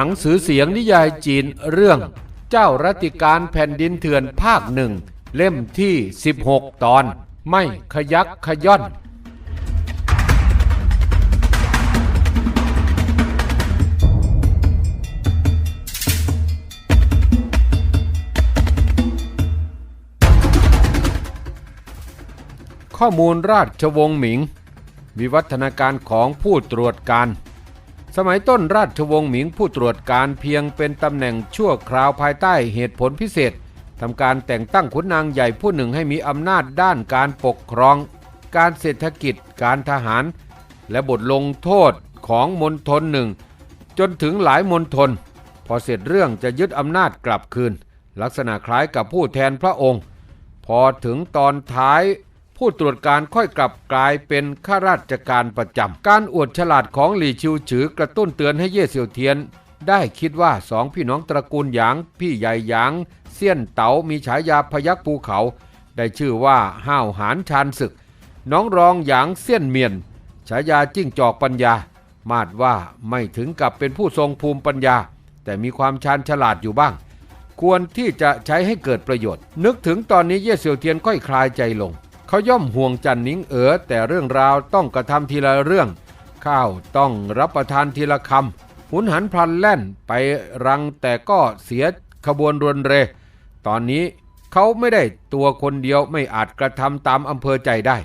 นังสือเสียงนิยายจีนเรื่อง เจ้ารัติการแผ่นดินเถื่อนภาคหนึ่ง เล่มที่ 16 ตอน ไม่ขยักขย่อนข้อมูลราชวงศ์หมิง วิวัฒนาการของผู้ตรวจการ สมัยต้นราชวงศ์หมิงผู้ตรวจการเพียงเป็นตำแหน่งชั่วคราวภายใต้เหตุผลพิเศษทำการแต่งตั้งขุนนางใหญ่ผู้หนึ่งให้มีอำนาจด้านการปกครอง การเศรษฐกิจ การทหาร และบทลงโทษของมณฑลหนึ่ง จนถึงหลายมณฑลพอเสร็จเรื่องจะยึดอำนาจกลับคืน ลักษณะคล้ายกับผู้แทนพระองค์ พอถึงตอนท้าย ผู้ตรวจการค่อยกลับกลายเป็นข้าราชการประจำ การอวดฉลาดของหลี่ชิวฉือกระตุ้นเตือนให้เย่เสี่ยวเทียน ได้คิดว่าสองพี่น้องตระกูลหยาง พี่ใหญ่หยางเซียนเต๋ามีฉายาพยักภูเขา ได้ชื่อว่าห้าวหานชานศึก น้องรองหยางเซียนเมียนฉายาจิ้งจอกปัญญา มาดว่าไม่ถึงกับเป็นผู้ทรงภูมิปัญญา แต่มีความชาญฉลาดอยู่บ้าง ควรที่จะใช้ให้เกิดประโยชน์ นึกถึงตอนนี้เย่เสี่ยวเทียนค่อยคลายใจลง เขาย่อมห่วงจันนิงเอ๋อแต่เรื่องราวต้องกระทำทีละเรื่อง ข้าวต้องรับประทานทีละคำหุนหันพลันแล่นไปรังแต่ก็เสียขบวนรวนเร ตอนนี้เขาไม่ได้ตัวคนเดียวไม่อาจกระทำตามอำเภอใจได้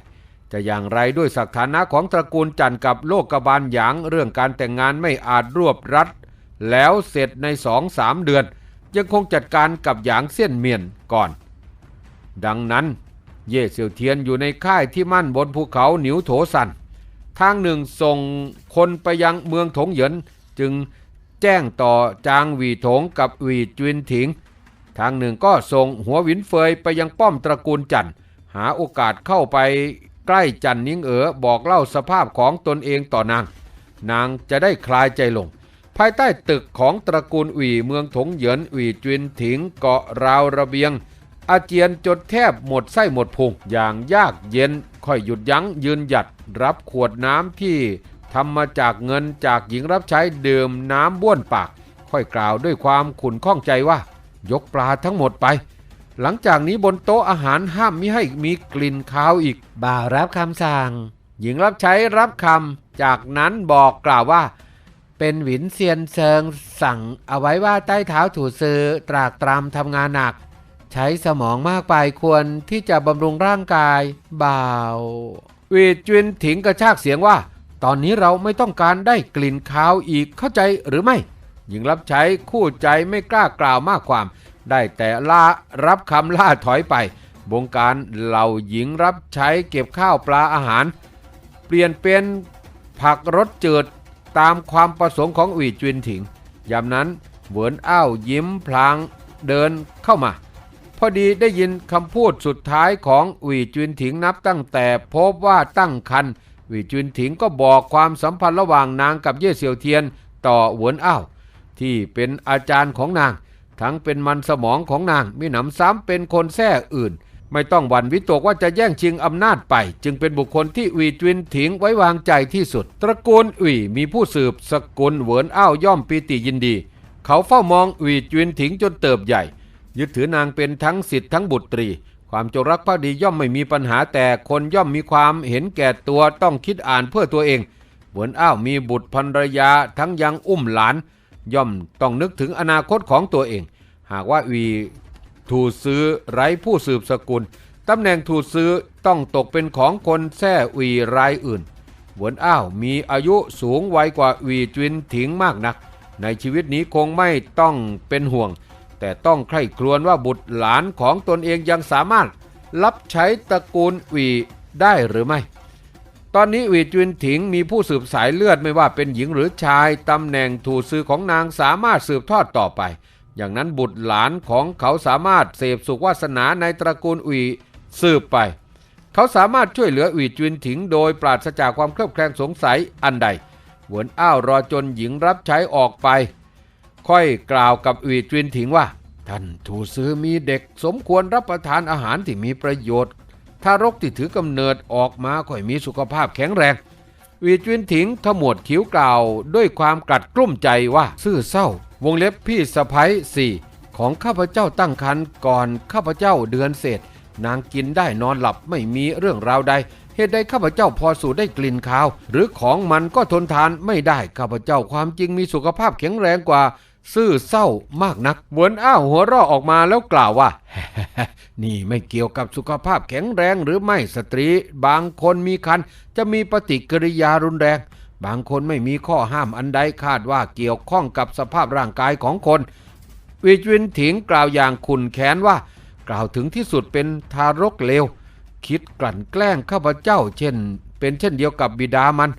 จะอย่างไรด้วยสถานะของตระกูลจันกับโลกกบาลหยางเรื่องการแต่งงานไม่อาจรวบรัดแล้วเสร็จในสองสามเดือน ยังคงจัดการกับหยางเส้ยนเมียนก่อน ดังนั้น เย่เสี่ยวเทียนอยู่ในค่ายที่มั่นบนภูเขาหนิวโถสันทางหนึ่งส่งคนไปยังเมืองถงเหยินจึงแจ้งต่อจางหวีถงกับหวีจวินถิง ทางหนึ่งก็ส่งหัวหวินเฟยไปยังป้อมตระกูลจันหาโอกาสเข้าไปใกล้จันนิ่งเอ๋อบอกเล่าสภาพของตนเองต่อนาง นางจะได้คลายใจลง ภายใต้ตึกของตระกูลหวีเมืองถงเหยินหวีจวินถิงเกาะราวระเบียง อาเจียนจนแทบหมดไส้หมดพุงอย่างยากเย็นค่อยหยุดยั้งยืนหยัด รับขวดน้ำที่ทำมาจากเงินจากหญิงรับใช้ดื่มน้ำบ้วนปาก ค่อยกล่าวด้วยความขุนข้องใจว่า ยกปลาทั้งหมดไป หลังจากนี้บนโต๊ะอาหารห้ามมิให้มีกลิ่นคาวอีก บ่าวรับคำสั่ง หญิงรับใช้รับคำจากนั้นบอกกล่าวว่า เป็นหวินเซียนเซิงสั่งเอาไว้ว่าใต้เท้าถูซื้อตรากตรำทำงานหนัก ใช้สมองมากไปควรที่จะบำรุงร่างกายบ่าววีจวินถิงกระชากเสียงว่า ตอนนี้เราไม่ต้องการได้กลิ่นคาวอีกเข้าใจหรือไม่หญิงรับใช้คู่ใจไม่กล้ากล่าวมากความ ได้แต่ล่ารับคำล่าถอยไปบงการเหล่าหญิงรับใช้เก็บข้าวปลาอาหาร เปลี่ยนเป็นผักรสจืดตามความประสงค์ของหวีจวินถิงยามนั้นเหวินอ้าวยิ้มพลางเดินเข้ามา พอดีได้ยินคำพูดสุดท้ายของหวีจุนถิงนับตั้งแต่พบว่าตั้งคันหวีจุนถิงก็บอกความสัมพันธ์ระหว่างนางกับเย่เสี่ยวเทียนต่อเหวินอ้าวที่เป็นอาจารย์ของนาง ทั้งเป็นมันสมองของนางมีหนำซ้ำเป็นคนแท้อื่น ไม่ต้องหวั่นวิตกว่าจะแย่งชิงอำนาจไป จึงเป็นบุคคลที่หวีจุนถิงไว้วางใจที่สุด ตระกูลหวีมีผู้สืบสกุลเหวินอ้าวย่อมปีติยินดี เขาเฝ้ามองหวีจุนถิงจนเติบใหญ่ ยึดถือนางเป็นทั้งสิทธิ์ทั้งบุตรี ความจงรักภักดีย่อมไม่มีปัญหาแต่คนย่อมมีความเห็นแก่ตัวต้องคิดอ่านเพื่อตัวเองเหมือนอ้าวมีบุตรภรรยาทั้งยังอุ้มหลาน ย่อมต้องนึกถึงอนาคตของตัวเอง หากว่าวีถูซื้อไร้ผู้สืบสกุลตำแหน่งถูซื้อต้องตกเป็นของคนแท้วีรายอื่นเหวนอ้าวมีอายุสูงวัยกว่าวีจวินถิงมากนัก ในชีวิตนี้คงไม่ต้องเป็นห่วง แต่ต้องใคร่ครวญว่าบุตรหลานของตนเองยังสามารถรับใช้ตระกูลหวีได้หรือไม่ ตอนนี้หวีจุนถิงมีผู้สืบสายเลือดไม่ว่าเป็นหญิงหรือชายตำแหน่งถูซื้อของนางสามารถสืบทอดต่อไป อย่างนั้นบุตรหลานของเขาสามารถเสพสุขวาสนาในตระกูลหวีสืบไป เขาสามารถช่วยเหลือหวีจุนถิงโดยปราศจากความเครือบแคลงสงสัยอันใดเหวนอ้าวรอจนหญิงรับใช้ออกไป ค่อยกล่าวกับหวีจุนถิงว่า ท่านถูซือมีเด็กสมควรรับประทานอาหารที่มีประโยชน์ถ้ารกที่ถือกำเนิดออกมาค่อยมีสุขภาพแข็งแรงวีจุนถิงขมวดคิ้วกล่าวด้วยความกัดกลุ้มใจว่าซื่อเศร้า วงเล็บพี่สะพ้ยสี่ของข้าพเจ้าตั้งครรภ์ก่อนข้าพเจ้าเดือนเศษ นางกินได้นอนหลับไม่มีเรื่องราวใด เหตุใดข้าพเจ้าพอสูดได้กลิ่นคาว หรือของมันก็ทนทานไม่ได้ข้าพเจ้าความจริงมีสุขภาพแข็งแรงกว่า ซื่อเศร้ามากนักเหวนอ้าวหัวเราะออกมาแล้วกล่าวว่า นี่ไม่เกี่ยวกับสุขภาพแข็งแรงหรือไม่สตรี บางคนมีคันจะมีปฏิกิริยารุนแรง บางคนไม่มีข้อห้ามอันใดคาดว่าเกี่ยวข้องกับสภาพร่างกายของคน วิจวินถิงกล่าวอย่างขุนแค้นว่า กล่าวถึงที่สุดเป็นทารกเลว คิดกลั่นแกล้งข้าพเจ้า เช่น เป็นเช่นเดียวกับบิดามัน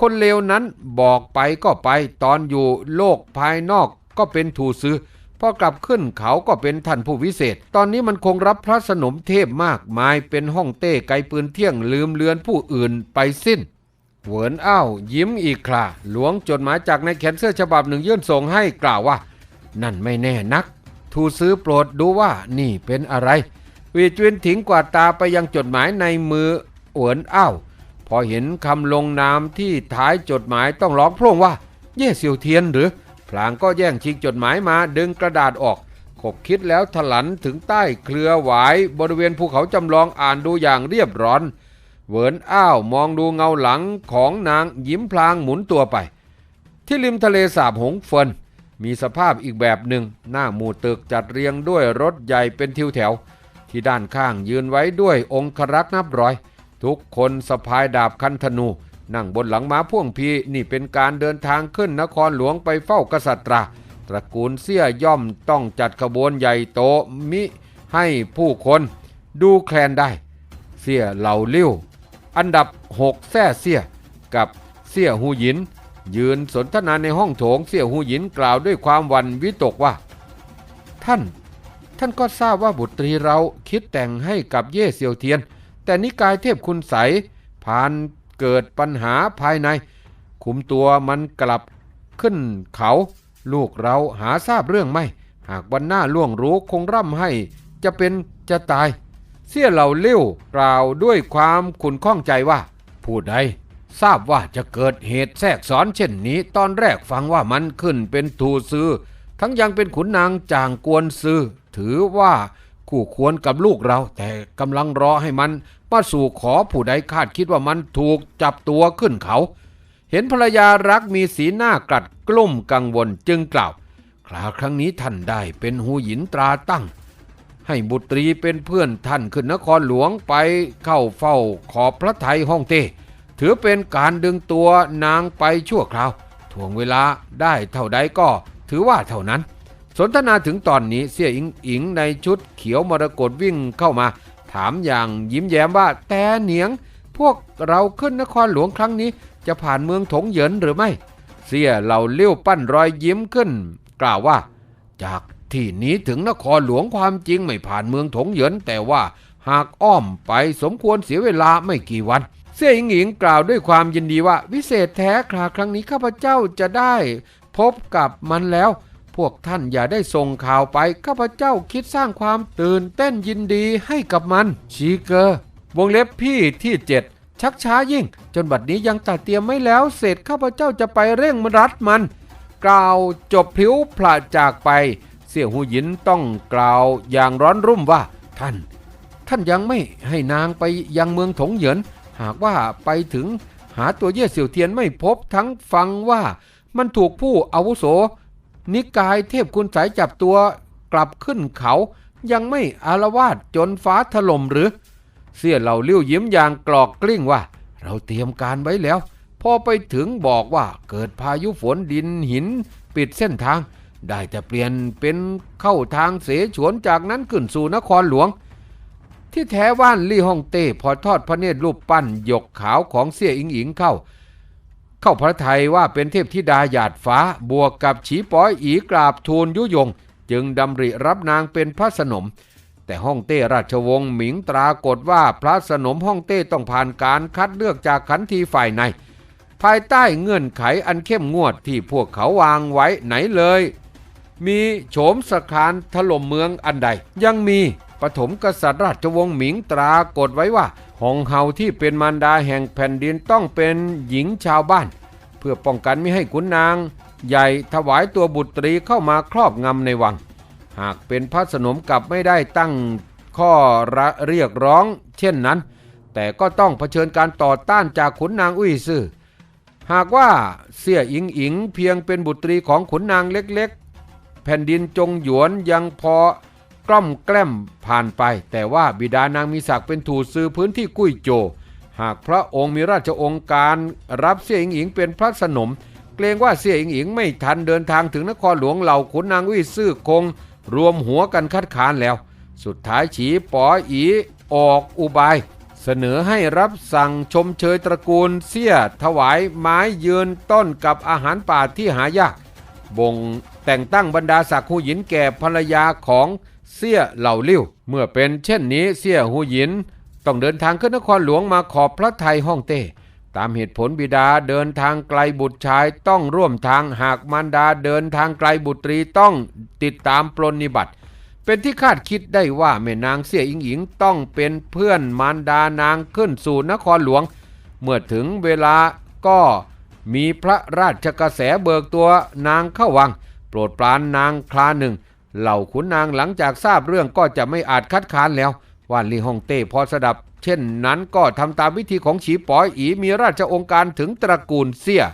คนเลวนั้นบอกไปก็ไปตอนอยู่โลกภายนอก ก็เป็นถูซื้อพอกลับขึ้นเขาก็เป็นท่านผู้วิเศษ ตอนนี้มันคงรับพระสนมเทพมากมายเป็นห้องเต้ไกลปืนเที่ยงลืมเลือนผู้อื่นไปสิ้นเหวินอ้าวยิ้มอีกคราหลวงจดหมายจากในายแขนเสื้อฉบับหนึ่งยื่นส่งให้กล่าวว่า นั่นไม่แน่นัก ทูซื้อโปรดดูว่านี่เป็นอะไร วีจวินถิงกวาดตาไปยังจดหมายในมือเหวินอ้าวพอเห็นคำลงนามที่ท้ายจดหมายต้องร้องโพร่งว่า เย่เซียวเทียนหรือ พลางก็แย่งชิงจดหมายมาดึงกระดาษออกขบคิดแล้วถลันถึงใต้เครือหวายบริเวณภูเขาจำลองอ่านดูอย่างเรียบร้อน เวินอ้าวมองดูเงาหลังของนางยิ้มพลางหมุนตัวไป ที่ริมทะเลสาบหงเฟินมีสภาพอีกแบบหนึ่งหน้าหมู่ตึกจัดเรียงด้วยรถใหญ่เป็นทิวแถว ที่ด้านข้างยืนไว้ด้วยองครักษ์นับร้อย ทุกคนสะพายดาบคันธนู นั่งบนหลังม้าพ่วงพีนี่เป็นการเดินทางขึ้นนครหลวงไปเฝ้ากษัตราตระกูลเสี่ยย่อมต้องจัดขบวนใหญ่โตมิให้ผู้คนดูแคลนได้ เสี่ยเหล่าลิ้ว อันดับ6แท่เสี่ยกับเสี่ยหูหยิน ยืนสนทนาในห้องโถงเสี่ยหูหยินกล่าวด้วยความวันวิตกว่า ท่านท่านก็ทราบว่าบุตรีเราคิดแต่งให้กับเย่เซียวเทียน แต่นิกายเทพคุณใสผ่าน เกิดปัญหาภายใน คุมตัวมันกลับขึ้นเขา ลูกเราหาทราบเรื่องไม่ หากวันหน้าล่วงรู้คงร่ำให้ จะเป็นจะตาย เสี่ยเหล่าเลี้ยวกล่าวด้วยความขุนข้องใจว่า ผู้ใดทราบว่าจะเกิดเหตุแทรกซ้อนเช่นนี้ ตอนแรกฟังว่ามันขึ้นเป็นทูซื้อ ทั้งยังเป็นขุนนางจางกวนซื้อ ถือว่าคู่ควรกับลูกเรา แต่กำลังรอให้มัน มาสู่ขอผู้ใดคาดคิดว่ามันถูกจับตัวขึ้นเขา เห็นภรรยารักมีสีหน้ากลัดกลุ้มกังวลจึงกล่าว คราวครั้งนี้ท่านได้เป็นหูหยินตราตั้ง ให้บุตรีเป็นเพื่อนท่านขึ้นนครหลวงไปเข้าเฝ้าขอบพระไทยห้องเต้ถือเป็นการดึงตัวนางไปชั่วคราวถ่วงเวลาได้เท่าใดก็ถือว่าเท่านั้น สนทนาถึงตอนนี้เสี่ยอิงอิงในชุดเขียวมรกตวิ่งเข้ามา ถามอย่างยิ้มแย้มว่าแต่เหนียง พวกเราขึ้นนครหลวงครั้งนี้ จะผ่านเมืองถงเหยินหรือไม่ เสี่ยเหล่าเลี้ยวปั้นรอยยิ้มขึ้น กล่าวว่า จากที่นี้ถึงนครหลวงความจริงไม่ผ่านเมืองถงเหยินแต่ว่าหากอ้อมไปสมควรเสียเวลาไม่กี่วัน เสี่ยอิงอิงกล่าวด้วยความยินดีว่า วิเศษแท้คราครั้งนี้ข้าพเจ้าจะได้ พบกับมันแล้ว พวกท่านอย่าได้ส่งข่าวไป ข้าพเจ้าคิดสร้างความตื่นเต้นยินดีให้กับมัน ชีเกอร์ วงเล็บพี่ที่เจ็ดชักช้ายิ่ง จนบัดนี้ยังตัดเตรียมไม่แล้วเสร็จข้าพเจ้าจะไปเร่งมรัดมัน กล่าวจบพลิ้วพลาจากไป เสี่ยหูหยินต้องกล่าวอย่างร้อนรุ่มว่า ท่าน ท่านยังไม่ให้นางไปยังเมืองถงเหยิน หากว่าไปถึงหาตัวเย่เสี่ยวเทียนไม่พบทั้งฟังว่ามันถูกผู้อาวุโส นิกายเทพคุณสายจับตัวกลับขึ้นเขายังไม่อารวาสจนฟ้าถล่มหรือ เสี่ยเหล่าเลี้ยวยิ้มอย่างกรอกกลิ้งว่า เราเตรียมการไว้แล้ว พอไปถึงบอกว่าเกิดพายุฝนดินหินปิดเส้นทาง ได้แต่เปลี่ยนเป็นเข้าทางเสฉวนจากนั้นขึ้นสู่นครหลวง ที่แท้ว่านลี่ฮ่องเต้พอทอดพระเนตรรูปปั้นหยกขาวของเสี่ยอิงอิงเข้า เข้าพระไทยว่าเป็นเทพธิดาหยาดฟ้าบวกกับฉีป้อยอีกราบทูลยุยง จึงดำริรับนางเป็นพระสนม แต่ฮ่องเต้ราชวงศ์หมิงตรากฏว่าพระสนมฮ่องเต้ต้องผ่านการคัดเลือกจากขันทีฝ่ายใน ภายใต้เงื่อนไขอันเข้มงวดที่พวกเขาวางไว้ไหนเลย มีโฉมสคานถล่มเมืองอันใดยังมี ปฐมกษัตริย์ราชวงศ์หมิงตรากฏไว้ว่าหองเฮาที่เป็นมารดาแห่งแผ่นดินต้องเป็นหญิงชาวบ้าน เพื่อป้องกันไม่ให้ขุนนาง ใหญ่ถวายตัวบุตรีเข้ามาครอบงำในวัง หากเป็นพระสนมกลับไม่ได้ตั้งข้อเรียกร้อง เช่นนั้น แต่ก็ต้องเผชิญการต่อต้านจากขุนนางอุ้ยซื่อหากว่าเสี่ยอิงอิงเพียงเป็นบุตรีของขุนนางเล็กๆ แผ่นดินจงหยวนยังพอ กล้อมแกล้มผ่านไป แต่ว่าบิดานางมีศักดิ์เป็นถูซื้อพื้นที่กุ้ยโจ หากพระองค์มีราชองค์การรับเสี่ยอิงอิงเป็นพระสนม เกรงว่าเสี่ยอิงอิงไม่ทันเดินทางถึงนครหลวงเหล่าขุนนางวิซื่อคง รวมหัวกันคัดค้านแล้ว สุดท้ายฉีป๋ออีออกอุบาย เสนอให้รับสั่งชมเชยตระกูลเสี่ยถวายไม้ยืนต้นกับอาหารป่าที่หายากบ่งแต่งตั้งบรรดาศักดิ์หูหยินแก่ภรรยาของ เสี่ยเหล่าลิ้ว เมื่อเป็นเช่นนี้เสี่ยหูหยิน ต้องเดินทางขึ้นนครหลวงมาขอบพระไทยห้องเต้ตามเหตุผลบิดาเดินทางไกลบุตรชายต้องร่วมทางหากมารดาเดินทางไกลบุตรีต้องติดตามปลนนิบัติ เป็นที่คาดคิดได้ว่าแม่นางเสี่ยอิงอิงต้องเป็นเพื่อนมารดานางขึ้นสู่นครหลวง เมื่อถึงเวลาก็มีพระราชกระแสเบิกตัวนางเข้าวัง โปรดปรานนางคลาหนึ่ง เหล่าขุนนางหลังจากทราบเรื่องก็จะไม่อาจคัดค้านแล้วว่าลีฮองเต้พอสดับ เช่นนั้นก็ทำตามวิธีของฉีป๋อยอีมีราชองค์การถึงตระกูลเสี่ย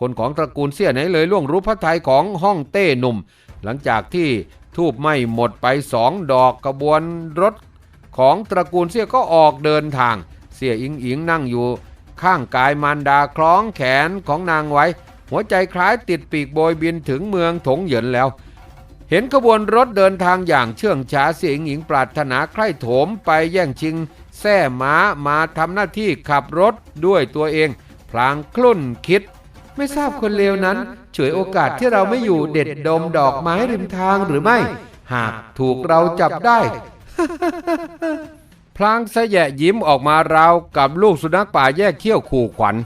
คนของตระกูลเสี่ยไหนเลยล่วงรู้พระทัยของฮ่องเต้หนุ่ม หลังจากที่ทูบไม่หมดไปสองดอกกระบวนรถของตระกูลเสี่ยก็ออกเดินทาง เสี่ยอิงอิงนั่งอยู่ ข้างกายมารดาคล้องแขนของนางไว้ หัวใจคล้ายติดปีกโบยบินถึงเมืองถงเหยินแล้ว เห็นขบวนรถเดินทางอย่างเชื่องช้าเสียงหญิงปรารถนาใคร่โถมไปแย่งชิงแท่ม้ามาทำหน้าที่ขับรถด้วยตัวเอง พลางคลุ่นคิด ไม่ทราบคนเลวนั้นเฉวยโอกาสที่เราไม่อยู่เด็ดดมดอกไม้ริมทางหรือไม่ หากถูกเราจับได้ พลางสะแยะยิ้มออกมาราวกับลูกสุนัขป่าแยกเขี้ยวขู่ขวัญ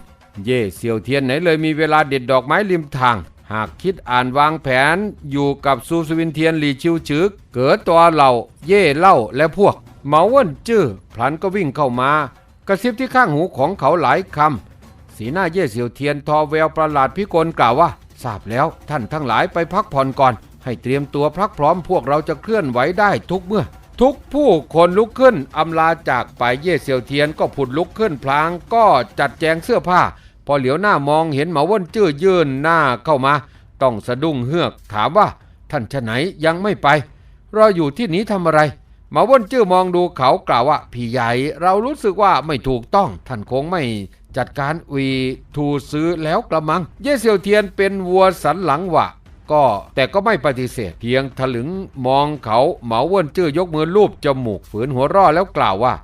เย่เซียวเทียนไหนเลยมีเวลาเด็ดดอกไม้ริมทาง หากคิดอ่านวางแผนอยู่กับซูสวินเทียนหลีชิวฉึก เกิดตัวเหล่า เย่เล่าและพวกเหมาเว่นจื้อพลันก็วิ่งเข้ามากระซิบที่ข้างหูของเขาหลายคำสีหน้าเย่เซียวเทียนทอแววประหลาดพิกลกล่าวว่าทราบแล้วท่านทั้งหลายไปพักผ่อนก่อน ให้เตรียมตัวพักพร้อมพวกเราจะเคลื่อนไหวได้ทุกเมื่อ ทุกผู้คนลุกขึ้นอำลาจากไปเย่เซียวเทียนก็ผุดลุกขึ้นพลางก็จัดแจงเสื้อผ้า พอเหลียวหน้ามองเห็นหมาว่นจื้อยื่นหน้าเข้ามา ต้องสะดุ้งเฮือก ถามว่าท่านชะไหนยังไม่ไปรออยู่ที่นี้ทำอะไรหมาว่นจื้อมองดูเขากล่าวว่าพี่ใหญ่ เรารู้สึกว่าไม่ถูกต้อง ท่านคงไม่จัดการวีทูซื้อแล้วกระมัง เย่เซียวเทียนเป็นวัวสันหลังวะ ก็แต่ก็ไม่ปฏิเสธ เพียงถลึงมองเขาเหมาเว่นจื้อยกมือลูบจมูกฝืนหัวร่อแล้วกล่าวว่า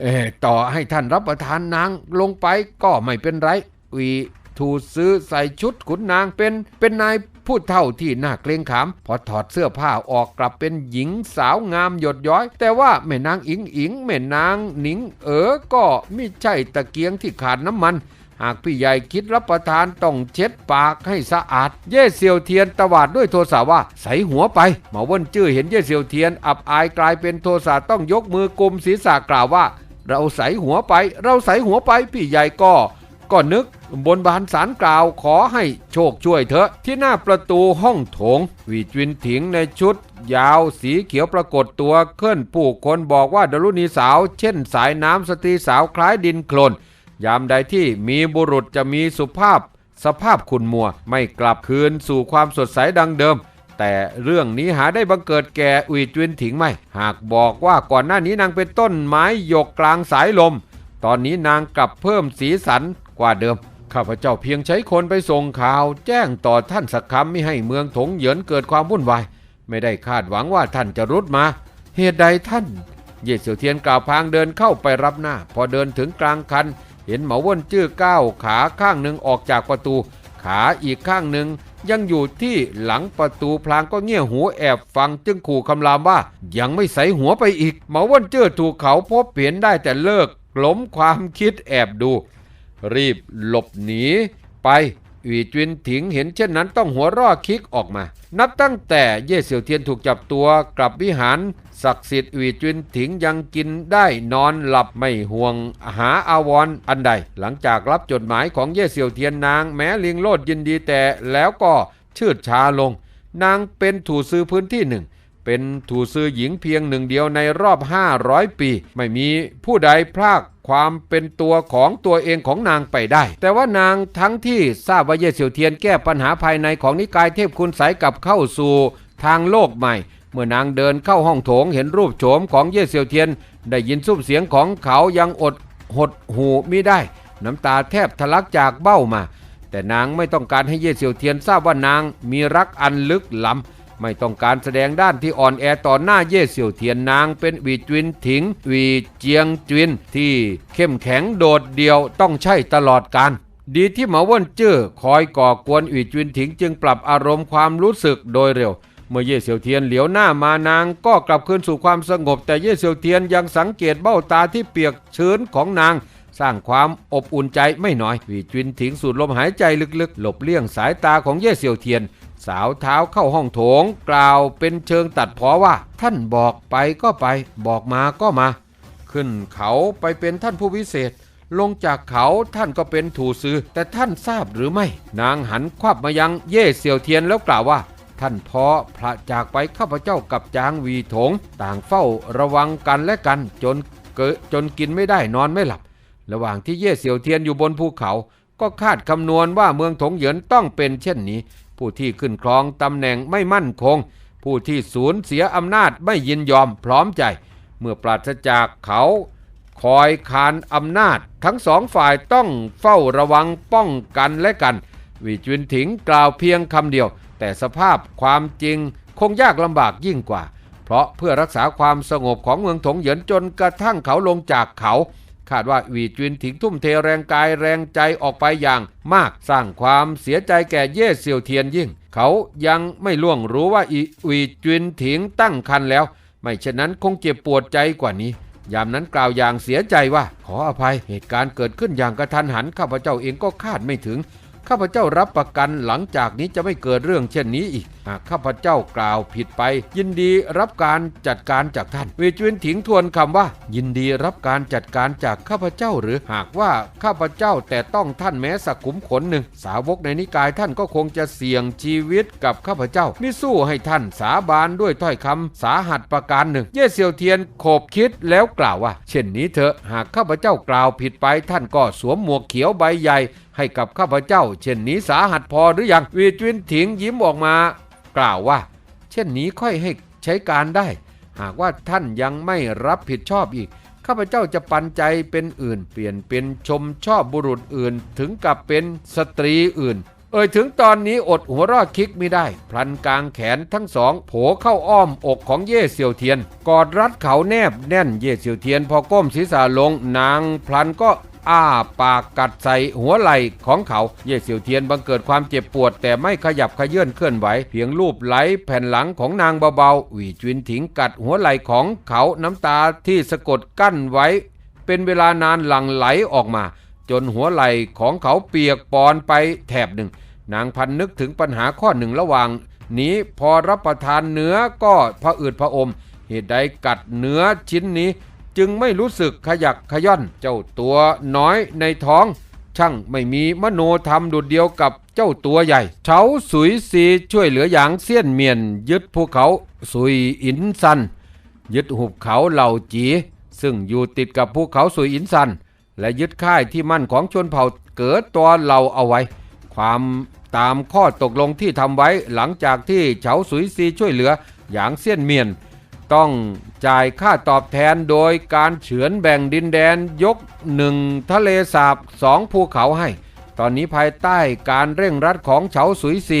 เต่อให้ท่านรับประทานนางลงไปก็ไม่เป็นไรวีทูซื้อใส่ชุดขุนนางเป็นเป็นนายผู้เท่าที่น่าเกรงขาม พอถอดเสื้อผ้าออกกลับเป็นหญิงสาวงามหยดย้อย แต่ว่าแม่นางอิงอิงแม่นางหนิงเอ๋อก็ไม่ใช่ตะเกียงที่ขาดน้ำมัน หากพี่ใหญ่คิดรับประทานต้องเช็ดปากให้สะอาด เย่เซียวเทียนตวาดด้วยโทสะว่า ใส่หัวไปหมาว่นจื้อเห็นเย่เซียวเทียน อับอายกลายเป็นโทสะต้องยกมือกุมศีรษะกล่าวว่า เราใส่หัวไป เราใส่หัวไปพี่ใหญ่ก็ก็นึกบนบานสารกล่าวขอให้โชคช่วยเถอะ ที่หน้าประตูห้องโถงวีจวินถิงในชุด ยาวสีเขียวปรากฏตัวเคลื่อนผู้คนบอกว่าดารุณีสาว เช่นสายน้ำสตรีสาวคล้ายดินโคลน ยามใดที่มีบุรุษจะมีสุภาพ สภาพคุณมัวไม่กลับคืนสู่ความสดใสดังเดิม แต่เรื่องนี้หาได้บังเกิดแก่อุยจวินถิงไม่ หากบอกว่าก่อนหน้านี้นางเป็นต้นไม้หยกกลางสายลม ตอนนี้นางกลับเพิ่มสีสันกว่าเดิมข้าพเจ้าเพียงใช้คนไปส่งข่าว แจ้งต่อท่านสักคำไม่ให้เมืองถงเหยินเกิดความวุ่นวาย ไม่ได้คาดหวังว่าท่านจะรุดมา เหตุใดท่าน เยเสียวเทียนกล่าวพางเดินเข้าไปรับหน้า พอเดินถึงกลางคัน เห็นหมาว่นจื้อก้าวขาข้างหนึ่งออกจากประตู ขาอีกข้างหนึ่งยังอยู่ที่หลังประตูพลางก็เงี่ยหูแอบฟังจึงขู่คำรามว่า ยังไม่ใส่หัวไปอีก หมาว่นจื้อถูกเขาพบเห็นได้แต่เลิกล้มความคิดแอบดู รีบหลบหนีไปหวีจวินถิงเห็นเช่นนั้นต้องหัวร่อคิกออกมา นับตั้งแต่เย่เสี่ยวเทียนถูกจับตัวกลับวิหาร ศักดิ์สิทธิ์วีจุนถิงยังกินได้นอนหลับไม่ห่วง หาอาวรณ์อันใด หลังจากรับจดหมายของเย่เสี่ยวเทียนนางแม้ลิงโลดยินดีแต่แล้วก็ชืดชาลง นางเป็นถูซื้อพื้นที่หนึ่ง เป็นถูซื้อหญิงเพียงหนึ่งเดียวในรอบ 500 ปี ไม่มีผู้ใดพลากความเป็นตัวของตัวเองของนางไปได้ แต่ว่านางทั้งที่ทราบว่าเย่เสี่ยวเทียนแก้ปัญหาภายในของนิกายเทพคุณใสยกลับเข้าสู่ทางโลกใหม่ เมื่อนางเดินเข้าห้องโถงเห็นรูปโฉมของเย่เสี่ยวเทียน ได้ยินซุ้มเสียงของเขายังอดหดหูไมิได้ น้ำตาแทบทะลักจากเบ้ามา แต่นางไม่ต้องการให้เย่เสี่ยวเทียนทราบว่านางมีรักอันลึกล้ำไม่ต้องการแสดงด้านที่อ่อนแอต่อหน้าเย่เสี่ยวเทียนนางเป็นวีจวินถิงวีเจียงจวินที่เข้มแข็งโดดเดี่ยวต้องใช่ตลอดการดีที่หมาว่นเจ้อคอยก่อกวนอีจวินถิงจึงปรับอารมณ์ความรู้สึกโดยเร็ว เมื่อเย่เสี่ยวเทียนเหลียวหน้ามานางก็กลับคืนสู่ความสงบ แต่เย่เสี่ยวเทียนยังสังเกตเบ้าตาที่เปียกชื้นของนาง สร้างความอบอุ่นใจไม่น้อยวีจวินถิงสูดลมหายใจลึกๆ หลบเลี่ยงสายตาของเย่เสี่ยวเทียน สาวเท้าเข้าห้องโถง กล่าวเป็นเชิงตัดเพอว่า ท่านบอกไปก็ไป บอกมาก็มา ขึ้นเขาไปเป็นท่านผู้วิเศษลงจากเขาท่านก็เป็นถูซือ แต่ท่านทราบหรือไม่ นางหันควับมายังเย่เสี่ยวเทียนแล้วกล่าวว่า ท่านพอพระจากไปข้าพเจ้ากับจางวีถง ต่างเฝ้าระวังกันและกันจนเกดจนกินไม่ได้นอนไม่หลับ ระหว่างที่เย่เสี่ยวเทียนอยู่บนภูเขา ก็คาดคำนวณว่าเมืองถงเหยินต้องเป็นเช่นนี้ ผู้ที่ขึ้นครองตำแหน่งไม่มั่นคง ผู้ที่สูญเสียอำนาจไม่ยินยอมพร้อมใจ เมื่อปราศจากเขาคอยคานอำนาจ ทั้งสองฝ่ายต้องเฝ้าระวังป้องกันและกันวีจุนถิงกล่าวเพียงคำเดียว แต่สภาพความจริงคงยากลำบากยิ่งกว่า เพราะเพื่อรักษาความสงบของเมืองถงเหยินจนกระทั่งเขาลงจากเขา คาดว่าวีจุนถิงทุ่มเทแรงกายแรงใจออกไปอย่างมากสร้างความเสียใจแก่เย่เซียวเทียนยิ่ง เขายังไม่ล่วงรู้ว่าอีวีจุนถิงตั้งคันแล้ว ไม่เช่นนั้นคงเจ็บปวดใจกว่านี้ยามนั้นกล่าวอย่างเสียใจว่า ขออภัยเหตุการณ์เกิดขึ้นอย่างกระทันหันข้าพเจ้าเองก็คาดไม่ถึง ข้าพเจ้ารับประกันหลังจากนี้จะไม่เกิดเรื่องเช่นนี้อีก หากข้าพเจ้ากล่าวผิดไป ยินดีรับการจัดการจากท่าน เวจวินถิงทวนคำว่า ยินดีรับการจัดการจากข้าพเจ้าหรือหากว่าข้าพเจ้าแต่ต้องท่านแม้สักขุมขนหนึ่ง สาวกในนิกายท่านก็คงจะเสี่ยงชีวิตกับข้าพเจ้ามิสู้ให้ท่านสาบานด้วยถ้อยคำสาหัสประการหนึ่ง เย่เซียวเทียนโขบคิดแล้วกล่าวว่า เช่นนี้เถอะหากข้าพเจ้ากล่าวผิดไปท่านก็สวมหมวกเขียวใบใหญ่ให้กับข้าพเจ้า เช่นนี้สาหัสพอหรือยังวีจวินถิงยิ้มออกมา กล่าวว่า เช่นนี้ค่อยให้ใช้การได้ หากว่าท่านยังไม่รับผิดชอบอีกข้าพเจ้าจะปันใจเป็นอื่น เปลี่ยนเป็นชมชอบบุรุษอื่น ถึงกับเป็นสตรีอื่น เอ่ยถึงตอนนี้อดหัวรอดคิกไม่ได้ พลันกลางแขนทั้งสองโผเข้าอ้อมอกของเย่เซียวเทียน กอดรัดเขาแนบแน่นเย่เซียวเทียน พอก้มศีรษะลงนางพลันก็ อ้าปากกัดใส่หัวไหล่ของเขา เย่เซี่ยวเทียนบังเกิดความเจ็บปวด แต่ไม่ขยับขยื่นเคลื่อนไหว เพียงรูปไหลแผ่นหลังของนางเบาๆหวีจวินถิงกัดหัวไหล่ของเขาน้ำตาที่สะกดกั้นไว้ เป็นเวลานานหลั่งไหลออกมา จนหัวไหล่ของเขาเปียกปอนไปแถบหนึ่ง นางพันนึกถึงปัญหาข้อหนึ่งระหว่าง นี้พอรับประทานเนื้อก็พระอืดพระอม เหตุใดกัดเนื้อชิ้นนี้ จึงไม่รู้สึกขยักขย่อนเจ้าตัวน้อยในท้อง ช่างไม่มีมโนธรรมดุดเดียวกับเจ้าตัวใหญ่เฉาสุยซีช่วยเหลืออย่างเสี้ยนเมียน ยึดภูเขาสุยอินซัน ยึดหุบเขาเหล่าจี ซึ่งอยู่ติดกับภูเขาสุยอินซัน และยึดค่ายที่มั่นของชนเผ่าเกิดตัวเราเอาไว้ ความตามข้อตกลงที่ทำไว้หลังจากที่เฉาสุยซีช่วยเหลืออย่างเสี้ยนเมียน ต้องจ่ายค่าตอบแทนโดยการเฉือนแบ่งดินแดนยกหนึ่งทะเลสาบสองภูเขาให้ ตอนนี้ภายใต้การเร่งรัดของเฉาสุยซี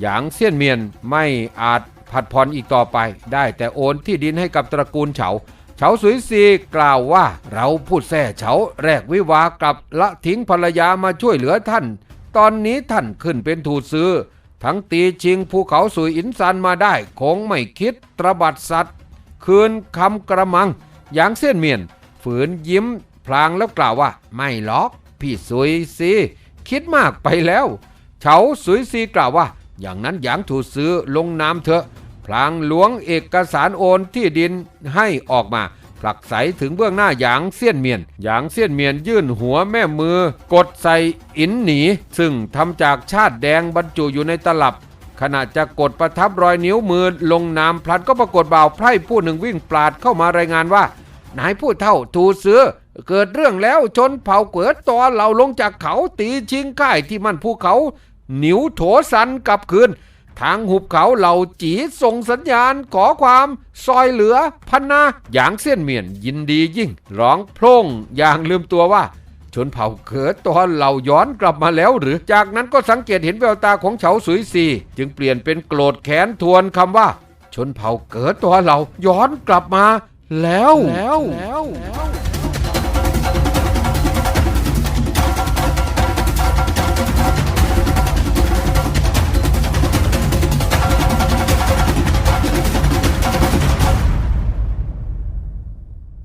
หยางเซียนเมียนไม่อาจผัดผ่อนอีกต่อไป ได้แต่โอนที่ดินให้กับตระกูลเฉา เฉาสุยซีกล่าวว่าเราพูดแท้เฉาแรกวิวากับละทิ้งภรรยามาช่วยเหลือท่าน ตอนนี้ท่านขึ้นเป็นถูดซื้อทั้งตีชิงภูเขาสุยอินซันมาได้คงไม่คิดตระบัดสัตว์ คืนคำกระมัง อย่างเส้นเมียน ฝืนยิ้มพลางแล้วกล่าวว่า ไม่หรอก พี่สุยซีคิดมากไปแล้วเฉาสุยซีกล่าวว่า อย่างนั้นหยางถูซื้อลงนามเถอะ พลางหลวงเอกสารโอนที่ดินให้ออกมาผลักใสถึงเบื้องหน้าหยางเซียนเมียน หยางเซียนเมียนยื่นหัวแม่มือกดใส่อินหนี ซึ่งทำจากชาติแดงบรรจุอยู่ในตลับ ขณะจะกดประทับรอยนิ้วมือลงนามพลันก็ปรากฏบ่าวไพร่ผู้หนึ่งวิ่งปราดเข้ามารายงานว่านายผู้เท่าถูเสือเกิดเรื่องแล้วชนเผ่าเกิดตอเราลงจากเขาตีชิงค่ายที่มันภูเขา หนิวโถสันกลับคืน ทางหุบเขาเหล่าจีส่งสัญญาณขอความซอยเหลือพันนาหยางเสี้ยนเมียนยินดียิ่ง ร้องโพร่งอย่างลืมตัวว่า ชนเผ่าเกิดตอนเหล่าย้อนกลับมาแล้วหรือ จากนั้นก็สังเกตเห็นแววตาของเฉาสุยซีจึงเปลี่ยนเป็นโกรธแค้นทวนคำว่า ชนเผ่าเกิดตัวเราย้อนกลับมาแล้วแล้วแล้ว